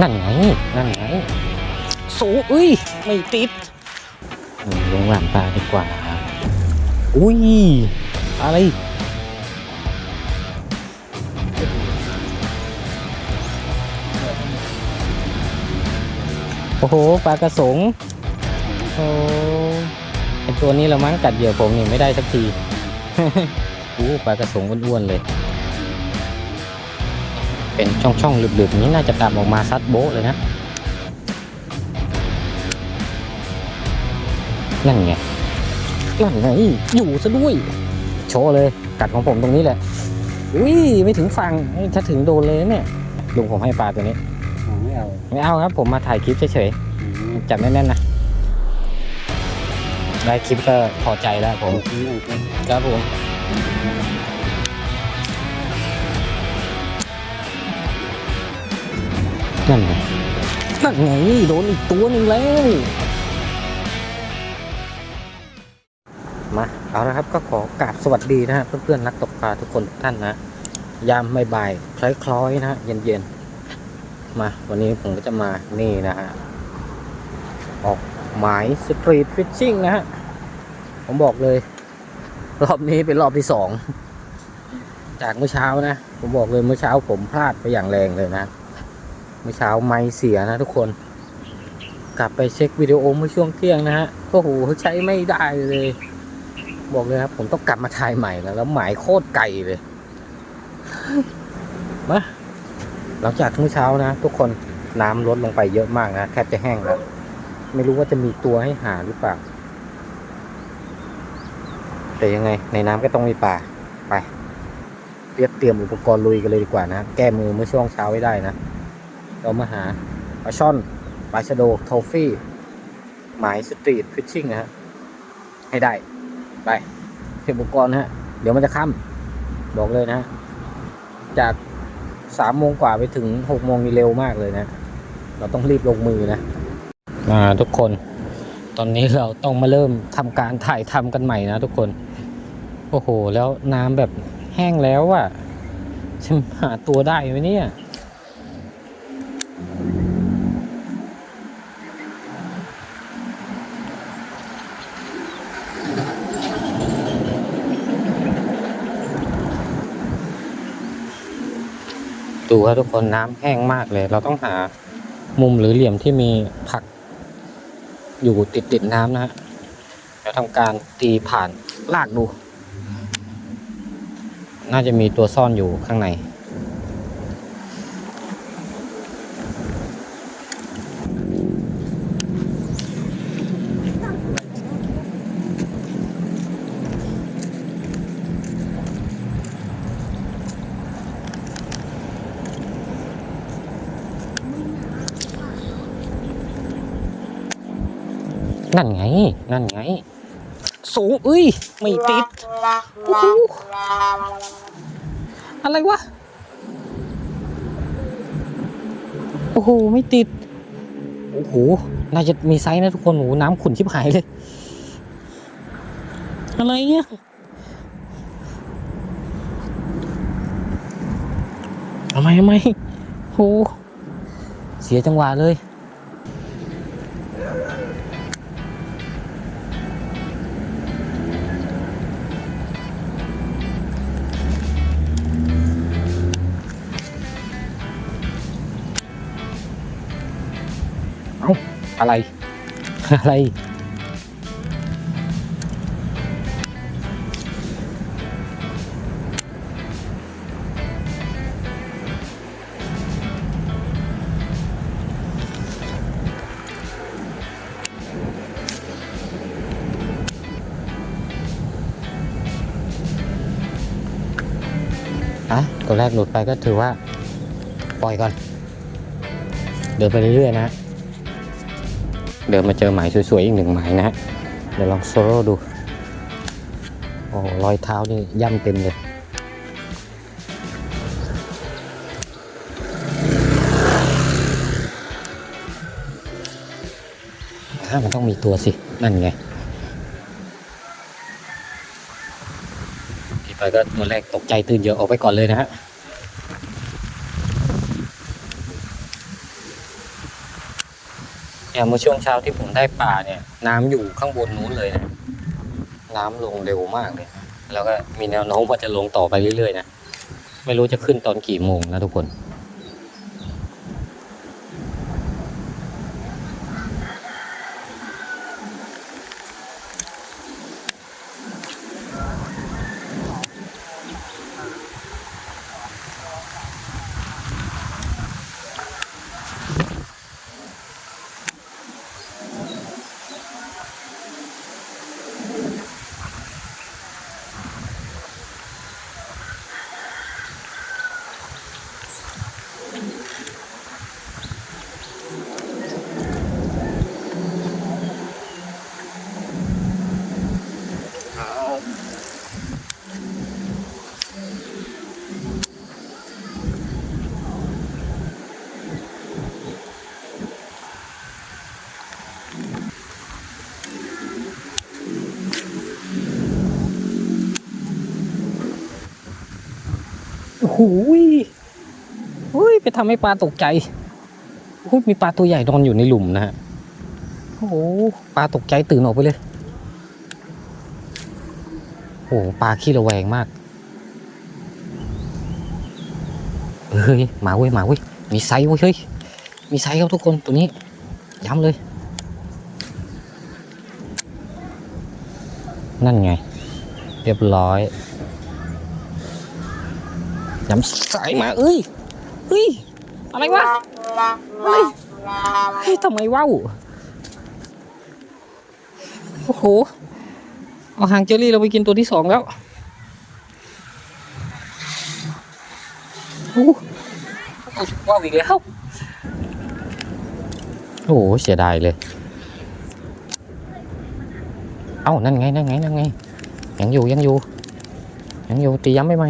นั่นไง นั่นไง สูเอ้ย ไม่ติดเออลงหลังตาดีกว่า อุ้ย อะไรโอ้โหปลากระสงโอ้ไอตัวนี้ละมั้งกัดเหยื่อผมนี่ไม่ได้สักที อู้ปลากระสงอ้วนๆเลย เป็นช่องๆหลึบๆนี้น่าจะตามออกมาซัดโบ๊ะเลยนะ นั่นไงนั่นไงอยู่ซะด้วย โชว์เลย กัดของผมตรงนี้แหละอุ้ยไม่ถึงฝั่งถ้าถึงโดนเลยเนี่ยลุงผมให้ปลาตัวนี้อ๋อไม่เอาไม่เอาครับ ผมมาถ่ายคลิปเฉยอืมๆจับแน่นๆนะได้คลิปก็พอใจแล้วผมทิ้งลงไปครับผม นั่นไงนั่นไงโดนอีกตัวหนึ่งแล้ว มา เอาละครับก็ขอกราบสวัสดีนะฮะเพื่อนๆนักตกปลาทุกคนทุกท่านนะ ยามบ่ายๆคล้อยๆนะฮะเย็นๆ มา วันนี้ผมก็จะมานี่นะฮะ ออกหมายสตรีทฟิชชิ่งนะฮะ ผมบอกเลย รอบนี้เป็นรอบที่สอง จากเมื่อเช้านะ ผมบอกเลยเมื่อเช้าผมพลาดไปอย่างแรงเลยนะ เมื่อเช้าไม่เสียนะทุกคน กลับไปเช็ควิดีโอเมื่อช่วงเที่ยงนะฮะโอ้โหใช้ไม่ได้เลย บอกเลยครับ ผมต้องกลับมาถ่ายใหม่แล้วแล้วหมายโคตรไกลเลยมาหลังจากเมื่อเช้านะ ทุกคนน้ำลดลงไปเยอะมากนะแทบจะแห้งแล้ว ไม่รู้ว่าจะมีตัวให้หาหรือเปล่า แต่ยังไง ในน้ำก็ต้องมีปลาไปเตรียมเตรียมอุปกรณ์ลุยกันเลยดีกว่านะ แก้มือเมื่อช่วงเช้าไว้ได้นะ เรามาหาปลาช่อนปลาชะโดโทฟี่ หมายสตรีทฟิชชิ่งนะฮะ ให้ได้ ไปเตรียมอุปกรณ์ฮะ เดี๋ยวมันจะค่ำบอกเลยนะ จากสามโมงกว่าไปถึงหกโมงนี่เร็วมากเลยนะ เราต้องรีบลงมือนะอ่าทุกคน ตอนนี้เราต้องมาเริ่มทำการถ่ายทำกันใหม่นะทุกคน โอ้โห แล้วน้ำแบบแห้งแล้วอะจะหาตัวได้ไหมเนี่ย ดูครับทุกคนน้ำแห้งมากเลย เราต้องหามุมหรือเหลี่ยมที่มีผัก อยู่ติดติดน้ำนะฮะเดี๋ยวทำการตีผ่านลากดู น่าจะมีตัวซ่อนอยู่ข้างใน นั่นไง นั่นไง สูงเอ้ย ไม่ติดโอ้โหอะไรวะ โอ้โห ไม่ติด โอ้โห น่าจะมีไซส์นะทุกคนโอ้โหน้ำขุ่นชิบหายเลย อะไรเนี่ยทำไมทำไมโหเสียจังหวะเลย อะไร อะไร อะ ตัวแรกหลุดไปก็ถือว่า ปล่อยก่อน เดินไปเรื่อยๆนะ เดินมาเจอหมายสวยๆอีกหนึ่งหมายนะฮะเดี๋ยวลองโซโล่ดู โอ้รอยเท้านี่ย่ำเต็มเลยถ้ามันต้องมีตัวสิ นั่นไงที่ไปก็ตัวแรกตกใจตื่นเยอะออกไปก่อนเลยนะฮะ เนี่ยเมื่อช่วงเช้าที่ผมได้ป่าเนี่ย น้ำอยู่ข้างบนนู้นเลยนะน้ำลงเร็วมากเลย แล้วก็มีแนวโน้มว่าจะลงต่อไปเรื่อยๆนะไม่รู้จะขึ้นตอนกี่โมงนะทุกคน หยเฮ้ยไปทำให้ปลาตกใจโอ้โหมีปลาตัวใหญ่นอนอยู่ในหลุมนะฮะโอ้โหปลาตกใจตื่นออกไปเลยโอ้ปลาขี้ระแวงมากเฮ้ยหมาเว้ยหมาเว้ยมีไซส์เว้ยเฮ้ยมีไซส์ครับทุกคนตัวนี้ย้ำเลย นั่นไง เรียบร้อย ย้ำสายมาเอ้ยเฮ้ยอะไรวะเฮ้ยเฮ้ยทำไมว่าวโอ้โหเอาหางเจอรี่เราไปกินตัวที่สองแล้วโอ้โหเอาว่าวอีกแล้วโอ้โหเสียดายเลย เอ้านั่นไงนั่นไงนั่นไงยังอยู่ยังอยู่ยังอยู่ตีย้ำไม่ไหม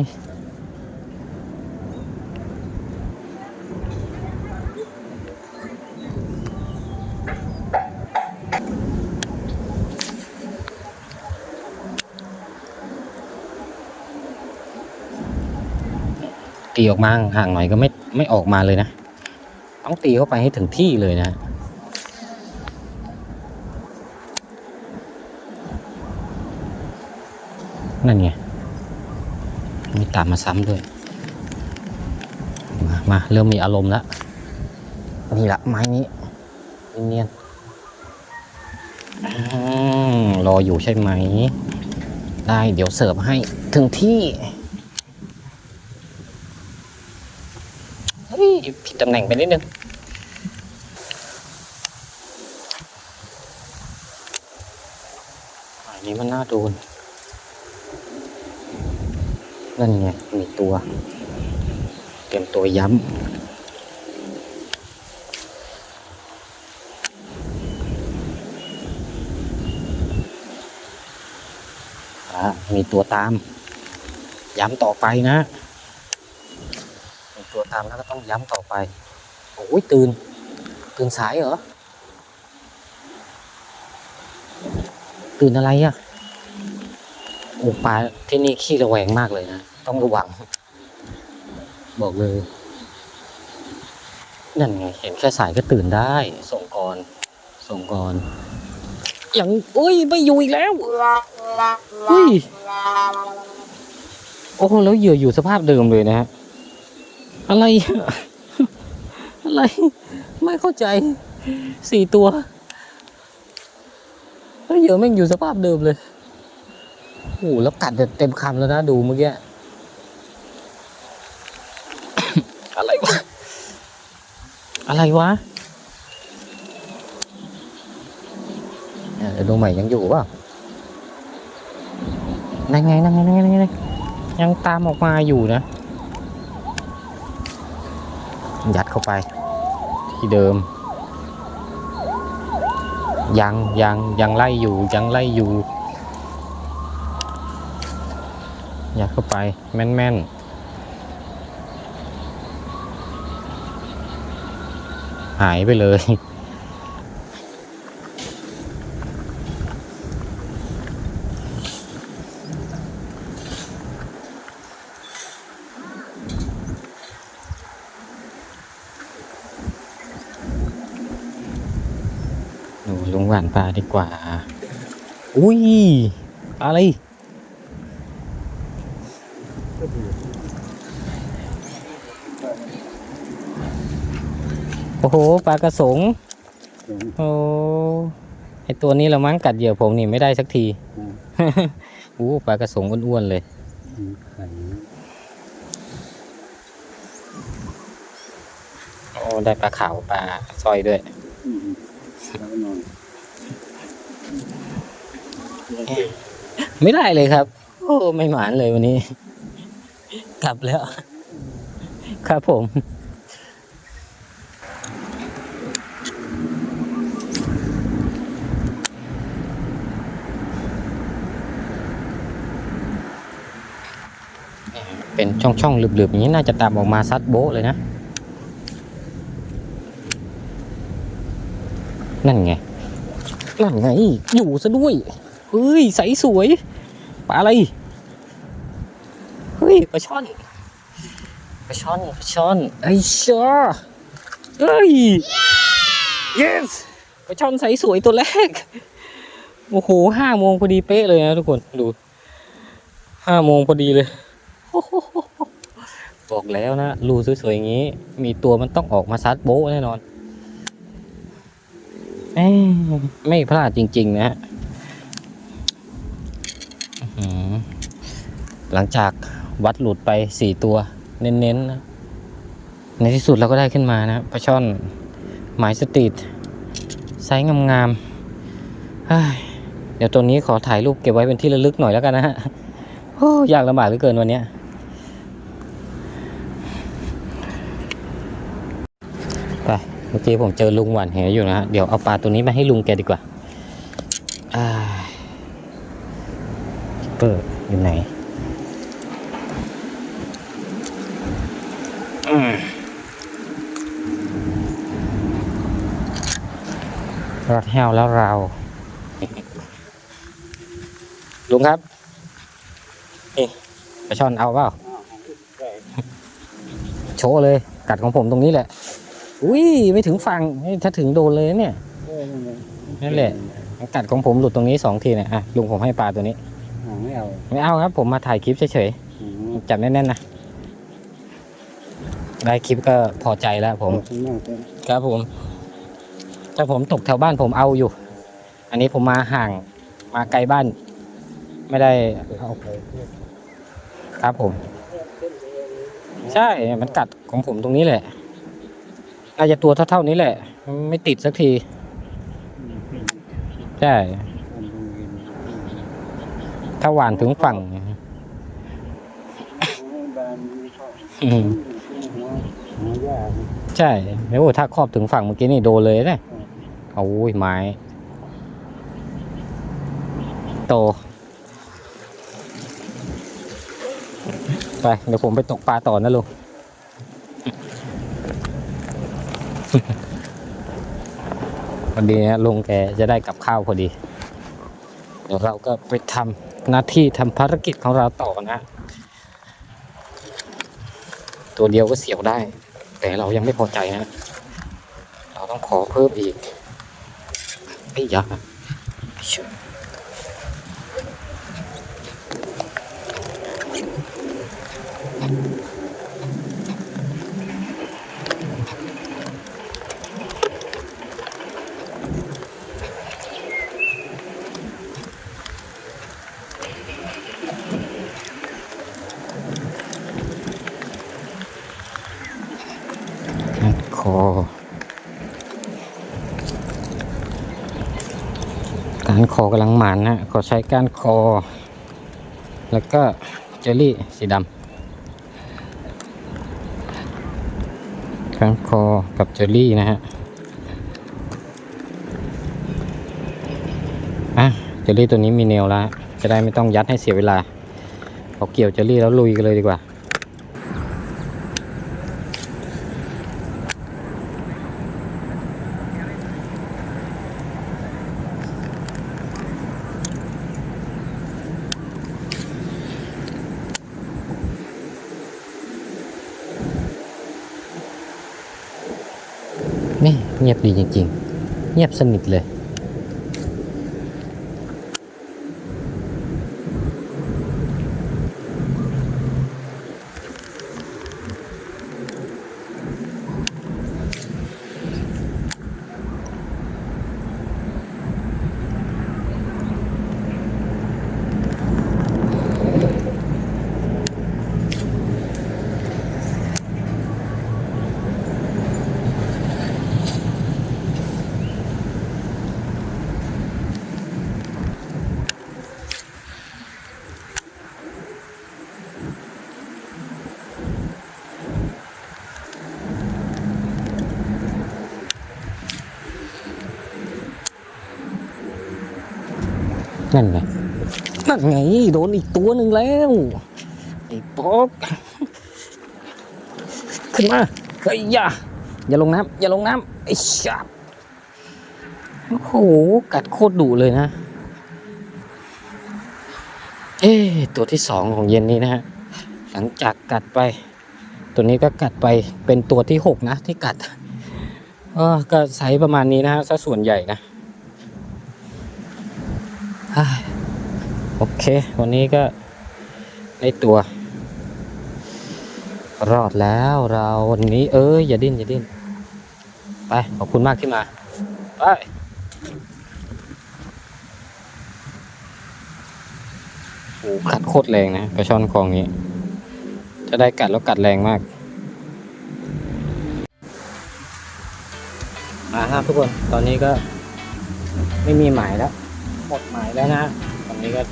ตีออกมาห่างหน่อยก็ไม่ไม่ออกมาเลยนะ ต้องตีเข้าไปให้ถึงที่เลยนะนั่นไงมีตามมาซ้ำด้วย มามาเริ่มมีอารมณ์แล้วนี่ละไม้นี้เนียนรออยู่ใช่ไหม ได้เดี๋ยวเสิร์ฟให้ถึงที่ ฮ้ยผิดตำแหน่งไปนิดนึงอันนี้มันน่าโดน นั่นไงมีตัว เตรียมตัวย้ำมีตัวตาม ย้ำต่อไปนะ ตัวตามแล้วก็ต้องย้ำต่อไป โอ้ยตื่น ตื่นสายเหรอ ตื่นอะไรอะ่ะโอ้ปลาที่นี่ขี้ระแวงมากเลยนะ ต้องระวัง บอกเลย นั่นไง เห็นแค่สายก็ตื่นได้ ส่งก่อน ส่งก่อนอยังอุ้ยไม่อยู่อีกแล้วอุ้ยโอ้โหแล้วเหยื่ออยู่สภาพเดิมเลยนะฮะ อะไร อะไร ไม่เข้าใจสี่ตัวแล้วเหยื่อแม่งอยู่สภาพเดิมเลยโอ้โหแล้วกัดเต็มคำแล้วนะดูเมื่อกี้อะไรวะ อะไรวะเนี่ยดี๋ยวดูใหม่ยังอยู่เปล่านั่นไงนั่นไงนั่นไงนั่นไงยังตามออกมาอยู่นะ ยัดเข้าไป ที่เดิม ยังยังยังไล่อยู่ยังไล่อยู่ยัดเข้าไปแม่นแม่นหายไปเลย หวานปลาดีกว่า อุ้ยปลาอะไร โอ้โห ปลากระสง โอ้ไอตัวนี้ละมั้งกัดเหยื่อผมนี่ไม่ได้สักทีอู้ปลากระสงอ้วนๆเลยโอ้ได้ปลาขาวปลาสร้อยด้วย ไม่ได้เลยครับ โอ้ไม่หมานเลยวันนี้ กลับแล้ว ครับผมเป็นช่องๆหลืบๆอย่างนี้น่าจะตามออกมาซัดโบ๊ะเลยนะ นั่นไง นั่นไง อยู่ซะด้วยเฮ้ยใสสวยปลาอะไรเฮ้ยปลาช่อนปลาช่อนปลาช่อนไอ้ชอเฮ้ย yes ปลาช่อนใสสวยตัวแรกโอ้โหห้าโมงพอดีเป๊ะเลยนะทุกคนดูห้าโมงพอดีเลยบอกแล้วนะรูสวยๆอย่างนี้ มีตัวมันต้องออกมาซัดโบ๊ะแน่นอน เอ้ไม่พลาดจริง ๆ นะฮะหลังจากวัดหลุดไปสี่ตัว เน้นๆนะในที่สุดเราก็ได้ขึ้นมานะปลาช่อน หมายสตรีทไซส์งามๆเดี๋ยวตัวนี้ขอถ่ายรูปเก็บไว้เป็นที่ระลึกหน่อยแล้วกันนะฮะโอ้ยากลำบากเหลือเกินวันนี้ยไป เมื่อกี้ผมเจอลุงหวานแหอยู่นะฮะ เดี๋ยวเอาปลาตัวนี้มาให้ลุงแกดีกว่าอ่าเปิดอยู่ไหนอืมรอดแห้วแล้วเรา ลุงครับนี่ปลาช่อนเอาเปล่า โชว์เลย กัดของผมตรงนี้แหละ อุ้ยไม่ถึงฝั่งนี่ถ้าถึงโดนเลยนะเนี่ยนั่นแหละมันกัดของผมหลุดตรงนี้สองทีเนี่ยอะลุงผมให้ปลาตัวนี้ไม่เอาไม่เอาครับ ผมมาถ่ายคลิปเฉยๆจับแน่นๆนะได้คลิปก็พอใจแล้วผม ครับผม ถ้าผมตกแถวบ้านผมเอาอยู่ อันนี้ผมมาห่างมาไกลบ้าน ไม่ได้เอาครับผม ใช่มันกัดของผมตรงนี้แหละ น่าจจะตัวเท่าๆนี้แหละ ไม่ติดสักที ใช่ ถ้าหวานถึงฝั่งใช่แล้วถ้าครอบถึงฝั่งเมื่อกี้นี่โดนเลยนะโอ้ยไม้ โต ไป เดี๋ยวผมไปตกปลาต่อนะลุง พอดีนะลุงแกจะได้กับข้าวพอดี เดี๋ยวเราก็ไปทำหน้าที่ทำภารกิจของเราต่อนะ ตัวเดียวก็เสียวได้ แต่เรายังไม่พอใจนะ เราต้องขอเพิ่มอีกไอ้ยยักษ์คอ การค อกำลังหมานนะขอใช้ก้ารคอ แล้วก็เจลลี่สีดำการคอกับเจลลี่นะฮะอะเจลลี่ตัวนี้มีแนวแล้วจะได้ไม่ต้องยัดให้เสียเวลาเอาเกี่ยวเจลลี่แล้วลุยกันเลยดีกว่า นี่เงียบดีจริง ๆ เงียบสนิทเลย นั่นไงนั่นไงโดนอีกตัวหนึ่งแล้วไอ้ป๊อกขึ้นมาเฮ้ยอย่าอย่าลงน้ำอย่าลงน้ำไอ้ชาบโอ้โหกัดโคตรดุเลยนะ เอ๊ตัวที่สองของเย็นนี้นะฮะหลังจากกัดไป ตัวนี้ก็กัดไปเป็นตัวที่หกนะที่กัดเออก็ไซส์ประมาณนี้นะฮะซะส่วนใหญ่นะ โอเค วันนี้ก็ได้ตัว รอดแล้วเราวันนี้ เอ้ยอย่าดิ้นอย่าดิ้นไป ขอบคุณมากที่มา ไปโอ้โหกัดโคตรแรงนะปลาช่อนคลองนี้ จะได้กัดแล้วกัดแรงมาก มาครับทุกคน ตอนนี้ก็ไม่มีหมายแล้ว หมดหมายแล้วนะตอนนี้ก็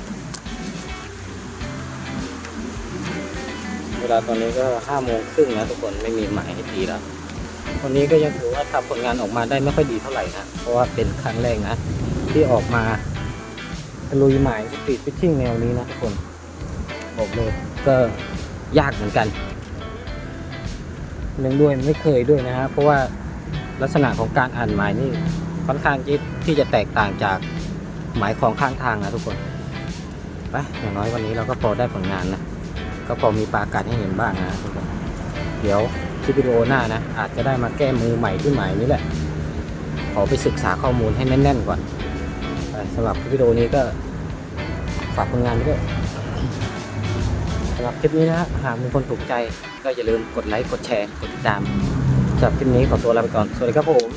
เวลาตอนนี้ก็ห้าโมงครึ่งแล้วทุกคนไม่มีหมายให้ตีแล้ววันนี้ก็ยังถือว่าทำผลงานออกมาได้ไม่ค่อยดีเท่าไหร่นะ เพราะว่าเป็นครั้งแรกนะ ที่ออกมาลุยหมายสปีดฟิชชิ่งแนวนี้นะทุกคนบอกเลยก็ยากเหมือนกันเนื่องด้วยไม่เคยด้วยนะฮะเพราะว่าลักษณะของการอ่านหมายนี่ค่อนข้างที่จะแตกต่างจาก หมายของข้างทางนะทุกคนไปอย่างน้อยวันนี้เราก็พอได้ผลงานนะก็พอมีปาการให้เห็นบ้างนะทุกคนเดี๋ยวคลิปวิดีโอหน้านะ อาจจะได้มาแก้มือใหม่ที่ใหมายนี้แหละ ขอไปศึกษาข้อมูลให้แน่นๆก่อนสำหรับคลิปวิดีโอนี้ก็ฝากผลงานด้วยสำหรับคลิปนี้นะหากมีคนถูกใจก็อย่าลืมกดไลค์กดแชร์กดติดตามสำหรับคลิปนี้ขอตัวลาไปก่อน สวัสดีครับผม